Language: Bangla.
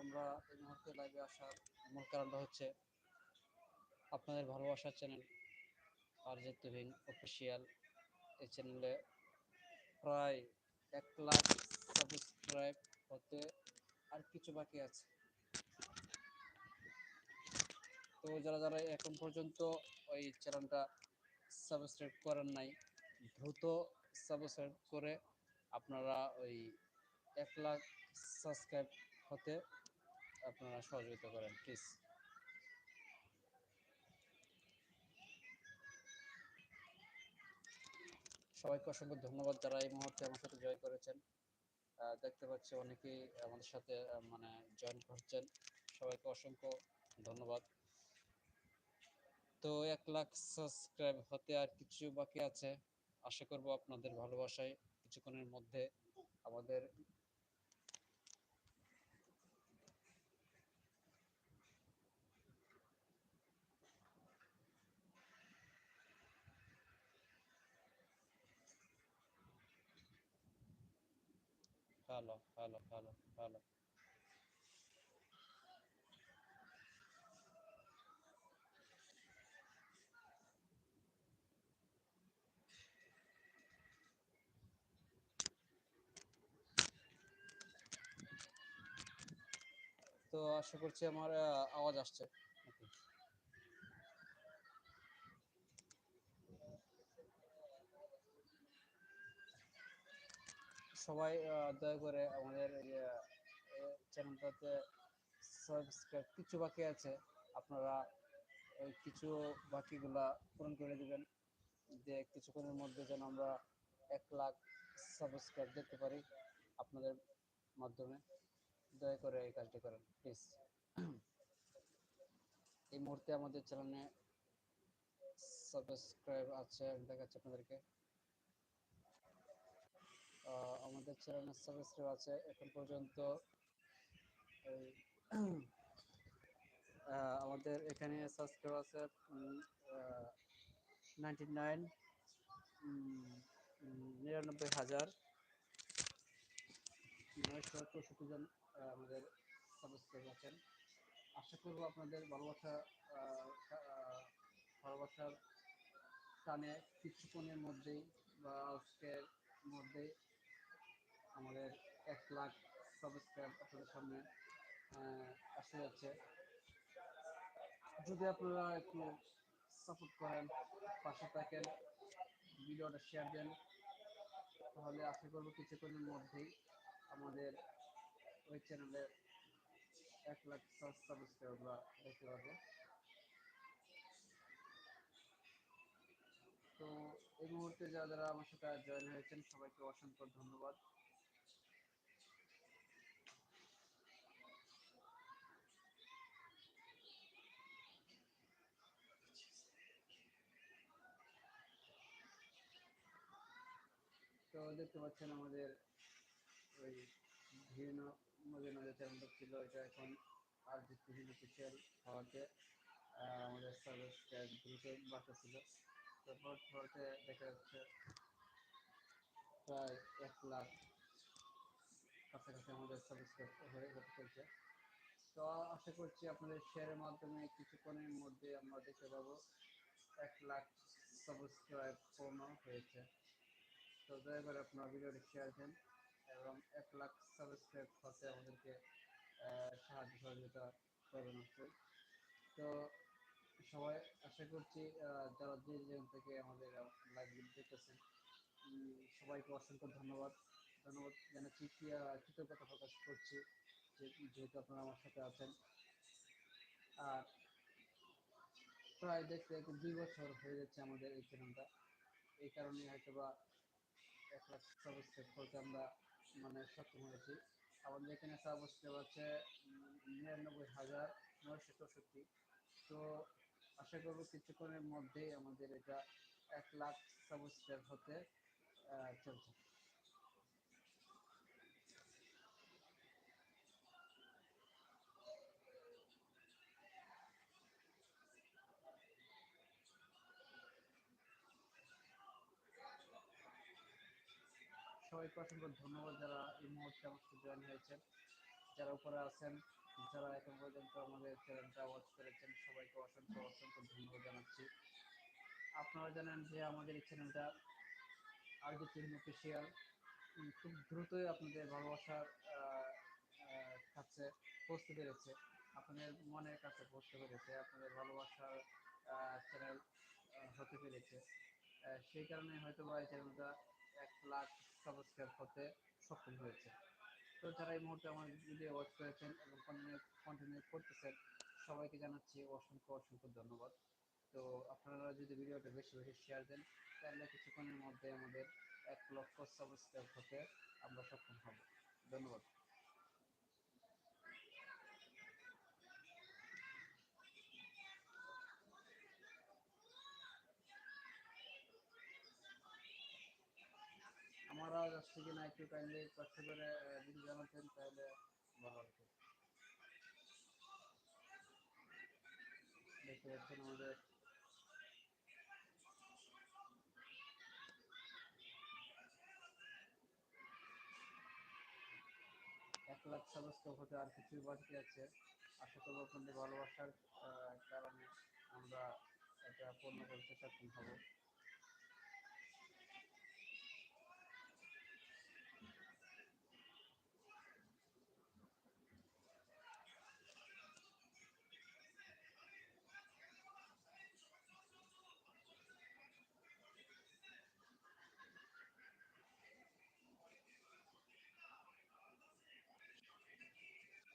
আমরা এই মুহূর্তে লাইভে আসার মূল কারণটা হচ্ছে আপনাদের ভালোবাসার চ্যানেল আর যে তুহিন অফিসিয়াল এই চ্যানেলে প্রায় এক লাখ সাবস্ক্রাইব হতে আর কিছু বাকি আছে। তো যারা যারা এখন পর্যন্ত ওই চ্যানেলটা সাবস্ক্রাইব করেন নাই, দ্রুত সাবস্ক্রাইব করে আপনারা ওই এক লাখ সাবস্ক্রাইব হতে আপনারা সহযোগিতা করেন প্লিজ সবাইকে অসংখ্য ধন্যবাদ যারা এই মুহূর্তে আমার সাথে জয় করেছেন। দেখতে পাচ্ছি অনেকেই আমাদের সাথে মানে জয়েন করছেন। সবাইকে অসংখ্য ধন্যবাদ। তো এক লাখ সাবস্ক্রাইব হতে আর কিছু বাকি আছে। আশা করব আপনাদের ভালোবাসায় কিছুক্ষণের মধ্যে আমাদের হ্যালো হ্যালো হ্যালো হ্যালো তো আশা করছি আমার আওয়াজ আসছে। সবাই দয়া করে আমাদের চ্যানেলটাতে সাবস্ক্রাইব কিছু বাকি আছে, আপনারা ওই কিছু বাকিগুলা পূরণ করে দিবেন। যে কিছুক্ষণের মধ্যে যেন আমরা এক লাখ সাবস্ক্রাইব দেখতে পারি আপনাদের মাধ্যমে। দয়া করে এই কাজটি করেন প্লিজ এই মুহূর্তে আমাদের চ্যানেলে সাবস্ক্রাইব আছে, দেখাচ্ছি আপনাদেরকে। আমাদের চ্যানেলে সাবস্ক্রাইব আছে। এখন পর্যন্ত আমাদের এখানে সাবস্ক্রাইব আছে নাইনটি নাইন নিরানব্বই হাজার। নয়শো চৌষট্টি জন আমাদের সাবস্ক্রাইব আছেন। আশা করব আপনাদের ভালোবাসা ভালোবাসার টানে কিছুক্ষণের মধ্যেই বা আজকের মধ্যেই আমাদের এক লাখ সাবস্ক্রাইব আপনাদের সামনে আসতে যাচ্ছে। যদি আপনারা একটু সাপোর্ট করেন, পাশে থাকেন, ভিডিওটা শেয়ার দেন, তাহলে আশা করব কিছুক্ষণের মধ্যেই আমাদের ওই চ্যানেলে এক লাখ সাবস্ক্রাইব দেখতে পাবো। তো এই মুহূর্তে যারা যারা আমার সাথে জয়েন হয়েছেন, সবাইকে অসংখ্য ধন্যবাদ। তো দেখতে পাচ্ছেন আমাদের ওই বিভিন্ন মজা ছিল, এটা এখন আর যে অফিসিয়াল হওয়াতে আমাদের সাবস্ক্রাইব দ্রুত বাড়তেছিল তারপর হওয়াতে দেখা যাচ্ছে প্রায় এক লাখ কাছাকাছি আমাদের সাবস্ক্রাইব হয়ে চলছে। তো আশা করছি আপনাদের শেয়ারের মাধ্যমে কিছুক্ষণের মধ্যে আমরা দেখতে পাবো এক লাখ সাবস্ক্রাইব পূর্ণ হয়েছে। তো দয়া করে আপনার ভিডিওটি শেয়ার দেন এবং এক লাখ সাবস্ক্রাইব হতে আমাদেরকে সাহায্য সহযোগিতা করবেন তো সবাই আশা করছি যারা যে যেখান থেকে আমাদের লাইভ দেখতেছেন সবাইকে অসংখ্য ধন্যবাদ। ধন্যবাদ জানাচ্ছি কৃতজ্ঞতা প্রকাশ করছি যেহেতু আপনারা আমার সাথে আছেন। আর প্রায় দেখতে দুই বছর হয়ে যাচ্ছে আমাদের এই চ্যানেলটা এই কারণে হয়তো বা এক লাখ সাবস্ক্রাইব করতে আমরা মানে সক্ষম হয়েছি। আমাদের এখানে সাবস্ক্রাইব আছে নিরানব্বই হাজার নয়শো চৌষট্টি। তো আশা করব কিছুক্ষণের মধ্যেই আমাদের এটা এক লাখ সাবস্ক্রাইব হতে চলছে। সবাইকে অসংখ্য ধন্যবাদ যারা এই মুহূর্তে আমার সাথে জয়েন হয়েছেন, যারা উপরে আছেন, যারা এখন পর্যন্ত আমাদের চ্যানেলটা ওয়াচ করেছেন, সবাইকে অসংখ্য অসংখ্য ধন্যবাদ জানাচ্ছি। আপনারা জানেন যে আমাদের এই চ্যানেলটা আরজি টিম অফিসিয়াল খুব দ্রুতই আপনাদের ভালোবাসার কাছে পৌঁছতে পেরেছে। আপনাদের মনের কাছে পৌঁছতে পেরেছে, আপনাদের ভালোবাসার চ্যানেল হতে পেরেছে। সেই কারণে হয়তো বা এই চ্যানেলটা এক লাখ সাবস্ক্রাইব হতে সক্ষম হয়েছে। তো যারা এই মুহূর্তে আমার ভিডিও ওয়াচ করেছেন এবং কন্টিনিউ কন্টিনিউ করতেছেন সবাইকে জানাচ্ছি অসংখ্য অসংখ্য ধন্যবাদ। তো আপনারা যদি ভিডিওটা বেশি বেশি শেয়ার দেন, তাহলে কিছুক্ষণের মধ্যে আমাদের এক লক্ষ সাবস্ক্রাইব হতে আমরা সক্ষম আওয়াজ আসছে কিনা একটু কাইন্ডলি কষ্ট করে যদি জানাতেন তাহলে ভালো হতো। দেখতে পাচ্ছেন আমাদের। এক লাখ সাবস্ক্রাইব হতে আর কিছুই বাকি আছে। আশা করব আপনাদের ভালোবাসার কারণে আমরা এটা পূর্ণ করতে সক্ষম হব।